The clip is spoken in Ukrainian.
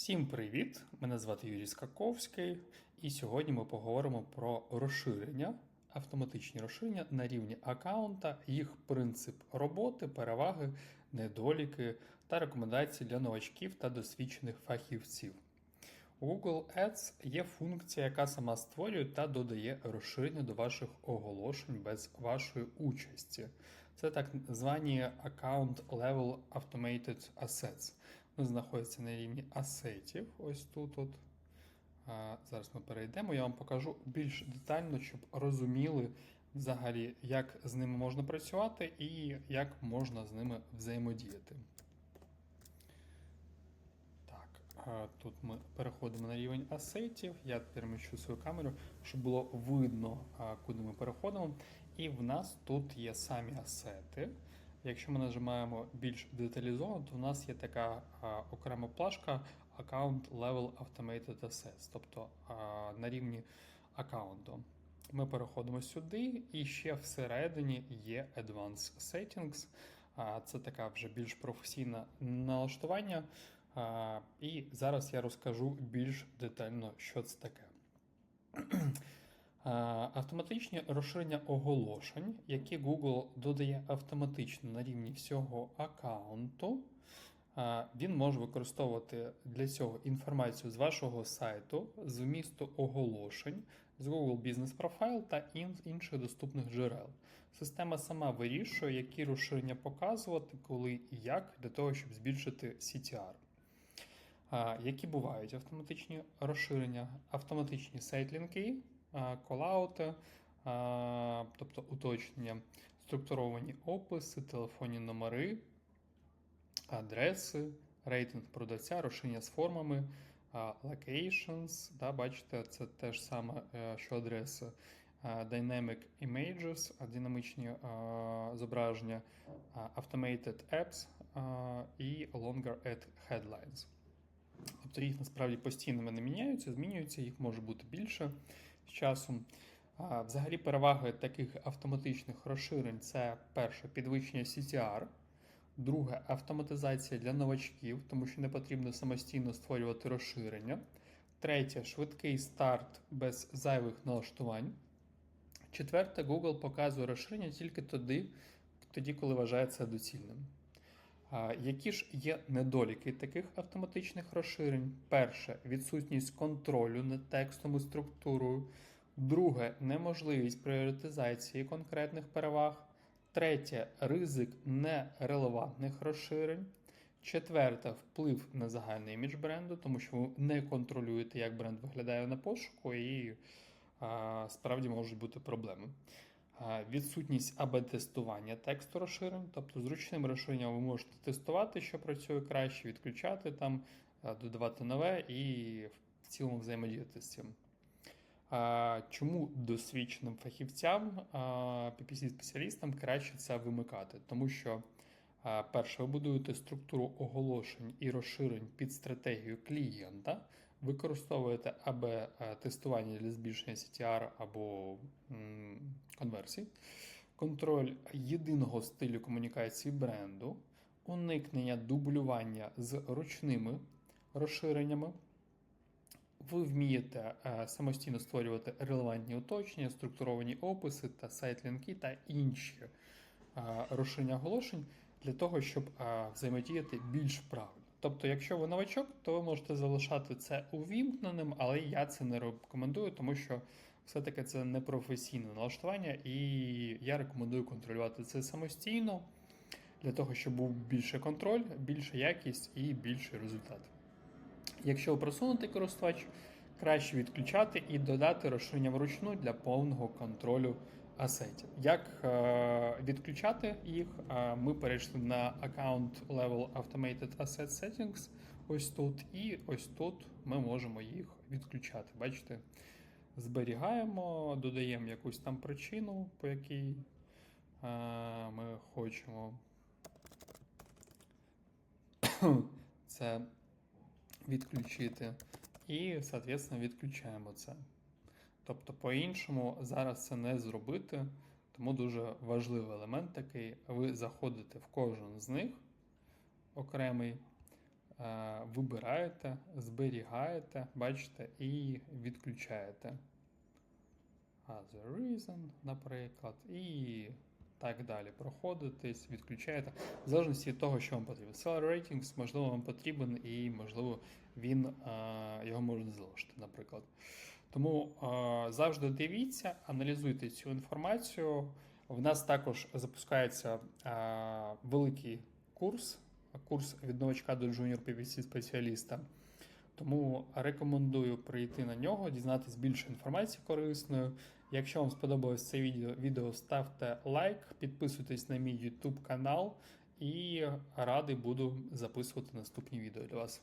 Всім привіт! Мене звати Юрій Скаковський, і сьогодні ми поговоримо про розширення, автоматичні розширення на рівні аккаунта, їх принцип роботи, переваги, недоліки та рекомендації для новачків та досвідчених фахівців. У Google Ads є функція, яка сама створює та додає розширення до ваших оголошень без вашої участі. Це так звані Account Level Automated Assets. Вони знаходяться на рівні асетів. Ось тут. От. Зараз ми перейдемо. Я вам покажу більш детально, щоб розуміли взагалі, як з ними можна працювати і як можна з ними взаємодіяти. Так, тут ми переходимо на рівень асетів. Я переміщу свою камеру, щоб було видно, куди ми переходимо. І в нас тут є самі асети. Якщо ми нажимаємо більш деталізовано, то в нас є така а, окрема плашка Account Level Automated Assets, тобто а, на рівні аккаунту. Ми переходимо сюди, і ще всередині є Advanced Settings. А, це така вже більш професійне налаштування. А, і зараз я розкажу більш детально, що це таке. Автоматичні розширення оголошень, які Google додає автоматично на рівні всього аккаунту. Він може використовувати для цього інформацію з вашого сайту, з вмісту оголошень, з Google Business Profile та інших доступних джерел. Система сама вирішує, які розширення показувати, коли і як, для того, щоб збільшити CTR. Які бувають автоматичні розширення, автоматичні сайт-лінки, колаути, тобто уточнення, структуровані описи, телефонні номери, адреси, рейтинг продавця, розширення з формами, locations, да, бачите, це те ж саме, е, що адреси. Dynamic Images, динамічні а, зображення, Automated Apps а, і Longer Ad Headlines. Тобто їх насправді постійно вони міняються, змінюються, їх може бути більше з часом. Взагалі, переваги таких автоматичних розширень це перше підвищення CTR, друге автоматизація для новачків, тому що не потрібно самостійно створювати розширення. Третє швидкий старт без зайвих налаштувань. Четверте, Google показує розширення тільки тоді, тоді коли вважає це доцільним. Які ж є недоліки таких автоматичних розширень? Перше відсутність контролю над текстом і структурою. Друге неможливість пріоритизації конкретних переваг. Третє ризик нерелевантних розширень. Четверте вплив на загальний імідж бренду, тому що ви не контролюєте, як бренд виглядає на пошуку, і а, справді можуть бути проблеми. Відсутність АБ-тестування тексту розширень, тобто зручним розширенням ви можете тестувати, що працює краще, відключати там, додавати нове і в цілому взаємодіяти з цим. Чому досвідченим фахівцям, PPC-спеціалістам краще це вимикати? Тому що, перше, ви будуєте структуру оголошень і розширень під стратегію клієнта, використовуєте АБ тестування для збільшення CTR або конверсій, контроль єдиного стилю комунікації бренду, уникнення дублювання з ручними розширеннями. Ви вмієте е, самостійно створювати релевантні уточнення, структуровані описи та сайт-лінки та інші е, розширення оголошень для того, щоб е, взаємодіяти більш правильно. Тобто, якщо ви новачок, то ви можете залишати це увімкненим, але я це не рекомендую, тому що все-таки це не професійне налаштування, і я рекомендую контролювати це самостійно для того, щоб був більше контроль, більша якість і більший результат. Якщо просунутий користувач, краще відключати і додати розширення вручну для повного контролю асетів. Як е, відключати їх? Е, ми перейшли на Account Level Automated Asset Settings. Ось тут, і ось тут ми можемо їх відключати. Бачите? Зберігаємо, додаємо якусь там причину, по якій е, ми хочемо це відключити. І, соответственно, відключаємо це. Тобто, по-іншому зараз це не зробити, тому дуже важливий елемент такий. Ви заходите в кожен з них окремий, е, вибираєте, зберігаєте, бачите, і відключаєте. Other reason, наприклад, і так далі. Проходитесь, відключаєте. В залежності від того, що вам потрібно. Seller Ratings, можливо, вам потрібен, і, можливо, він е, його можна залишити, наприклад. Тому е, завжди дивіться, аналізуйте цю інформацію. В нас також запускається е, великий курс, курс від новачка до junior PVC спеціаліста. Тому рекомендую прийти на нього, дізнатись більше інформації корисної. Якщо вам сподобалось це відео, відео ставте лайк, підписуйтесь на мій YouTube канал і радий буду записувати наступні відео для вас.